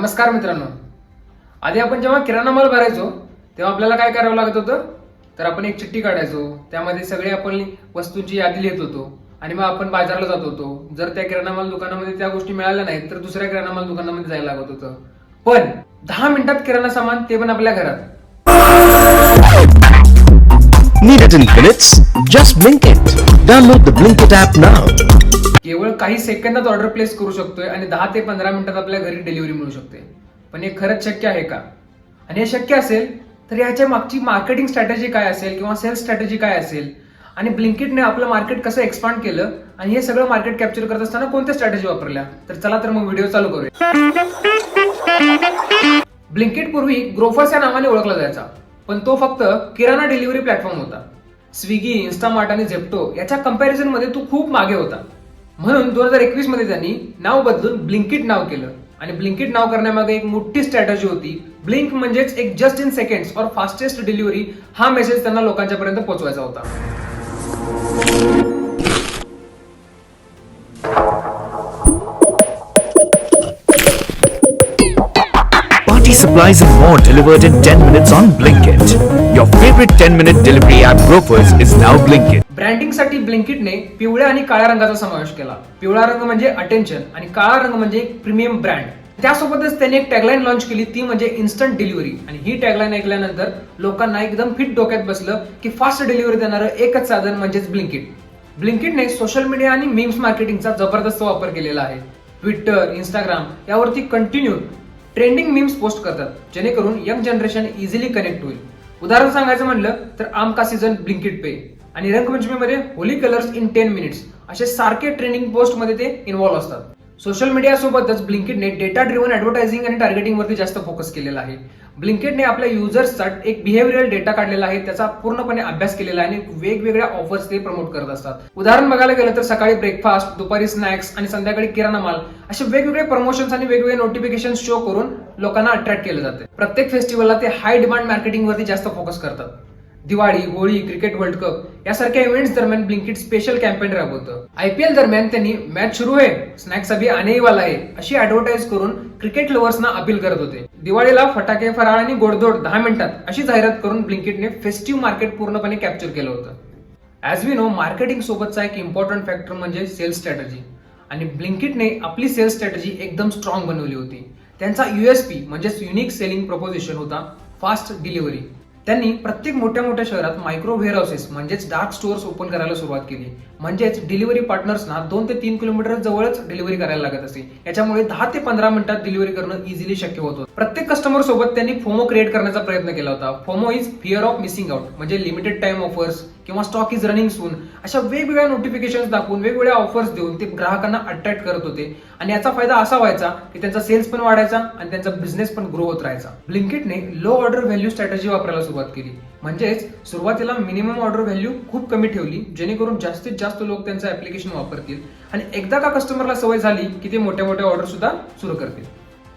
नमस्कार मित्रांनो. आधी आपण जेव्हा किराणा माल भरायचो तेव्हा आपल्याला काय करावं लागत होतं? तर आपण एक चिठ्ठी काढायचो. त्यामध्ये सगळे आपण वस्तूंची यादी लिहित होतो. आणि मग आपण बाजारला जात होतो. जर त्या किराणा माल दुकानामध्ये त्या गोष्टी मिळाल्या नाहीत तर दुसऱ्या किराणा माल दुकानामध्ये जायला लागत होतं. पण दहा मिनिटात किराणा सामान ते पण आपल्या घरात. Need it in minutes? Just blink it. केवळ काही सेकंदात ऑर्डर प्लेस करू शकतोय आणि दहा ते पंधरा मिनिटात आपल्या घरी डिलिव्हरी मिळू शकते. पण हे खरंच शक्य आहे का? आणि हे शक्य असेल तर याच्या मागची मार्केटिंग स्ट्रॅटेजी काय असेल किंवा सेल्स स्ट्रॅटेजी काय असेल? आणि ब्लिंकिटने आपलं मार्केट कसं एक्सपांड केलं आणि हे सगळं मार्केट कॅप्चर करत असताना कोणत्या स्ट्रॅटेजी वापरल्या? तर चला तर मग व्हिडिओ चालू करूया. ब्लिंकिट पूर्वी ग्रोफर्स या नावाने ओळखला जायचा. पण तो फक्त किराणा डिलिव्हरी प्लॅटफॉर्म होता. स्विगी इन्स्टामार्ट आणि झेप्टो याच्या कंपॅरिझनमध्ये तो खूप मागे होता. म्हणून दोन हजार एकवीसमध्ये त्यांनी नाव बदलून ब्लिंकिट नाव केलं. आणि ब्लिंकिट नाव करण्यामागे एक मोठी स्ट्रॅटजी होती. ब्लिंक म्हणजेच एक जस्ट इन सेकंड्स और फास्टेस्ट डिलिव्हरी हा मेसेज त्यांना लोकांच्या पर्यंत पोहोचवायचा होता. Supplies and more delivered in 10 minutes on Blinkit. Your favorite 10 minute delivery app Grofers is now Blinkit. ब्रँडिंगसाठी ब्लिंकिटने पिवळ्या आणि काळ्या रंगाचा समावेश केला. पिवळा रंग म्हणजे अटेन्शन आणि काळा रंग म्हणजे एक प्रीमियम ब्रँड त्यासोबतच त्यांनी एक टॅगलाईन लॉन्च केली ती म्हणजे इन्स्टंट डिलिव्हरी आणि ही टॅगलाईन ऐकल्यानंतर लोकांना एकदम फिट डोक्यात बसलं की फास्ट डिलिव्हरी देणारं एकच साधन म्हणजेच ब्लिंकिट ब्लिंकिटने सोशल मीडिया आणि मीम्स मार्केटिंगचा जबरदस्त वापर केलेला आहे. ट्विटर इंस्टाग्राम यावरती कंटिन्यू ट्रेंडिंग मीम्स पोस्ट करतात जेणेकरून यंग जनरेशन इझिली कनेक्ट होईल. उदाहरण सांगायचं म्हणलं तर आमका सीझन ब्लिंकिट पे आणि रंगपंचमीमध्ये Holi colours in ten minutes असे सारखे ट्रेंडिंग पोस्टमध्ये ते इन्व्हॉल्व्ह असतात. सोशल मीडिया सोबतच ब्लिंकिटने डेटा ड्रिव्हन ॲडव्हर्टायझिंग आणि टार्गेटिंग वरती जास्त फोकस केलेला आहे. ब्लिंकेटने आपल्या युजर्सचा एक बिहेव्हिअरल डेटा काढलेला आहे त्याचा पूर्णपणे अभ्यास केलेला आहे आणि वेगवेगळ्या ऑफर्स ते प्रमोट करत असतात. उदाहरण बघायला गेलं तर सकाळी ब्रेकफास्ट दुपारी स्नॅक्स आणि संध्याकाळी किराणा माल असे वेगवेगळे प्रमोशन्स आणि वेगवेगळे नोटिफिकेशन शो करून लोकांना अट्रॅक्ट केलं जाते. प्रत्येक फेस्टिवलला ते हाय डिमांड मार्केटिंग वरती जास्त फोकस करतात. Diwali Holi cricket world cup यासारख्या इव्हेंट्स दरम्यान ब्लिंकिट स्पेशल कॅम्पेन राबवतं. आयपीएल दरम्यान त्यांनी मॅच सुरू आहे. स्नॅक्स अभी आने वाला आहे अशी ऍडव्हर्टाईज करून क्रिकेट लव्हर्सना अपील करत होते. दिवाळीला फटाके फराळ आणि गोडधोड दहा मिनिटात अशी जाहिरात करून ब्लिंकिटने फेस्टिव्ह मार्केट पूर्णपणे कॅप्चर केलं होतं. ॲज वी नो मार्केटिंग सोबतचा एक इम्पॉर्टंट फॅक्टर म्हणजे सेल्स स्ट्रॅटजी आणि ब्लिंकिटने आपली सेल्स स्ट्रॅटजी एकदम स्ट्रॉंग बनवली होती. त्यांचा युएसपी म्हणजेच युनिक सेलिंग प्रपोजिशन होता फास्ट डिलिव्हरी त्यांनी प्रत्येक मोठ्या मोठ्या शहरात मायक्रो व्हेअर हाऊसेस म्हणजेच डार्क स्टोअर्स ओपन करायला सुरुवात केली. म्हणजेच डिलिव्हरी पार्टनर्सना दोन ते तीन किलोमीटर जवळच डिलिव्हरी करायला लागत असे. याच्यामुळे दहा ते पंधरा मिनिटात डिलिव्हरी करणं इझिली शक्य होत. होतं प्रत्येक कस्टमर सोबत त्यांनी फोमो क्रिएट करण्याचा प्रयत्न केला होता. FOMO is fear of missing out म्हणजे लिमिटेड टाइम ऑफर्स किंवा स्टॉक इज रनिंग सून अशा वेगवेगळ्या नोटिफिकेशन दाखवून वेगवेगळ्या ऑफर्स देऊन ते ग्राहकांना अट्रॅक्ट करत होते. आणि याचा फायदा असा व्हायचा की त्यांचा सेल्स पण वाढायचा आणि त्यांचा बिझनेस पण ग्रो होत राहायचा. ब्लिंकिटने लो ऑर्डर व्हॅल्यू स्ट्रॅटेजी वापरायला सुरुवात केली. म्हणजेच सुरुवातीला मिनिमम ऑर्डर व्हॅल्यू खूप कमी ठेवली जेणेकरून जास्तीत जास्त लोक त्यांचं ऍप्लिकेशन वापरतील. आणि एकदा का कस्टमरला सवय झाली की ते मोठ्या मोठ्या ऑर्डर सुद्धा सुरू करतील.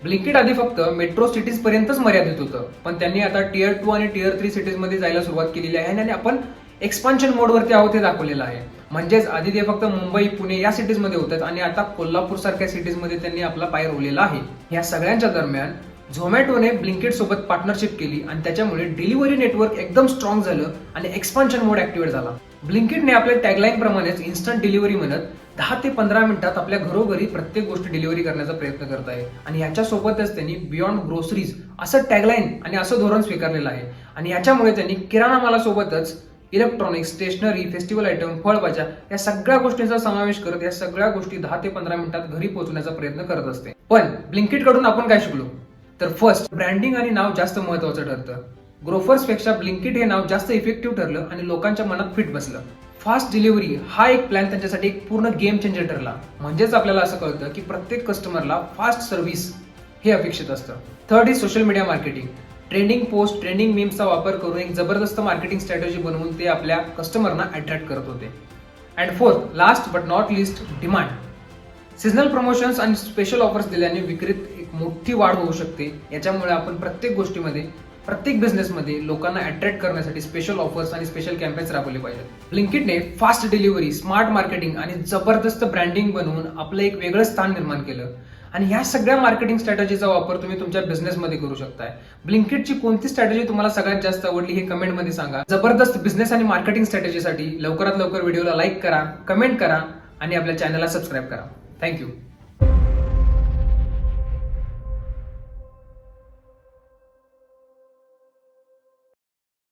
ब्लिंकिट आधी फक्त मेट्रो सिटीज पर्यंतच मर्यादित होतं. पण त्यांनी आता टिअर टू आणि टिअर थ्री सिटीजमध्ये जायला सुरुवात केलेली आहे आणि आपण एक्सपान्शन मोडवरती आहोत हे दाखवलेलं आहे. म्हणजेच आधी ते फक्त मुंबई पुणे या सिटीजमध्ये होतात आणि आता कोल्हापूर सारख्या सिटीजमध्ये त्यांनी आपला पाय रोवलेला आहे. या सगळ्यांच्या दरम्यान झोमॅटोने ब्लिंकेट सोबत पार्टनरशिप केली आणि त्याच्यामुळे डिलिव्हरी नेटवर्क एकदम स्ट्रॉंग झालं आणि एक्सपान्शन मोड ऍक्टिव्हेट झाला. ब्लिंकिटने आपल्या टॅगलाईन प्रमाणेच इन्स्टंट डिलिव्हरी म्हणत दहा ते पंधरा मिनिटात आपल्या घरोघरी प्रत्येक गोष्ट डिलिव्हरी करण्याचा प्रयत्न करत आहे. आणि याच्यासोबतच त्यांनी बियॉन्ड ग्रोसरीज असं टॅगलाईन आणि असं धोरण स्वीकारलेलं आहे. आणि याच्यामुळे त्यांनी किराणा मालासोबतच इलेक्ट्रॉनिक्स स्टेशनरी फेस्टिवल आयटम फळभाज्या या सगळ्या गोष्टींचा समावेश करत या सगळ्या गोष्टी दहा ते पंधरा मिनिटात घरी पोहोचण्याचा प्रयत्न करत असते. पण ब्लिंकिटकडून आपण काय शिकलो? तर फर्स्ट ब्रँडिंग आणि नाव जास्त महत्वाचं ठरतं. ग्रोफर्सपेक्षा ब्लिंकिट हे नाव जास्त इफेक्टिव्ह ठरलं आणि लोकांच्या मनात फिट बसलं. फास्ट डिलिव्हरी हा एक प्लॅन त्यांच्यासाठी एक पूर्ण गेम चेंजर ठरला. म्हणजेच आपल्याला असं कळतं की प्रत्येक कस्टमरला फास्ट सर्व्हिस हे अपेक्षित असतं. Third is social media marketing trending post trending मीम्सचा वापर करून एक जबरदस्त मार्केटिंग स्ट्रॅटजी बनवून ते आपल्या कस्टमरना अट्रॅक्ट करत होते. And fourth last but not least demand seasonal promotions आणि स्पेशल ऑफर्स दिल्याने विक्रीत मोठी वाढ होऊ शकते. याच्यामुळे आपण प्रत्येक गोष्टीमध्ये प्रत्येक बिझनेसमध्ये लोकांना अट्रॅक्ट करण्यासाठी स्पेशल ऑफर्स आणि स्पेशल कॅम्पेन्स राबवले पाहिजेत. ब्लिंकिटने फास्ट डिलिव्हरी स्मार्ट मार्केटिंग आणि जबरदस्त ब्रँडिंग बनवून आपलं एक वेगळं स्थान निर्माण केलं. आणि ह्या सगळ्या मार्केटिंग स्ट्रॅटजीचा वापर तुम्ही तुमच्या बिझनेसमध्ये करू शकताय. ब्लिंकिटची कोणती स्ट्रॅटेजी तुम्हाला सगळ्यात जास्त आवडली हे कमेंटमध्ये सांगा. जबरदस्त बिझनेस आणि मार्केटिंग स्ट्रॅटजीसाठी लवकरात लवकर व्हिडिओला लाईक करा कमेंट करा आणि आपल्या चॅनलला सबस्क्राईब करा. थँक्यू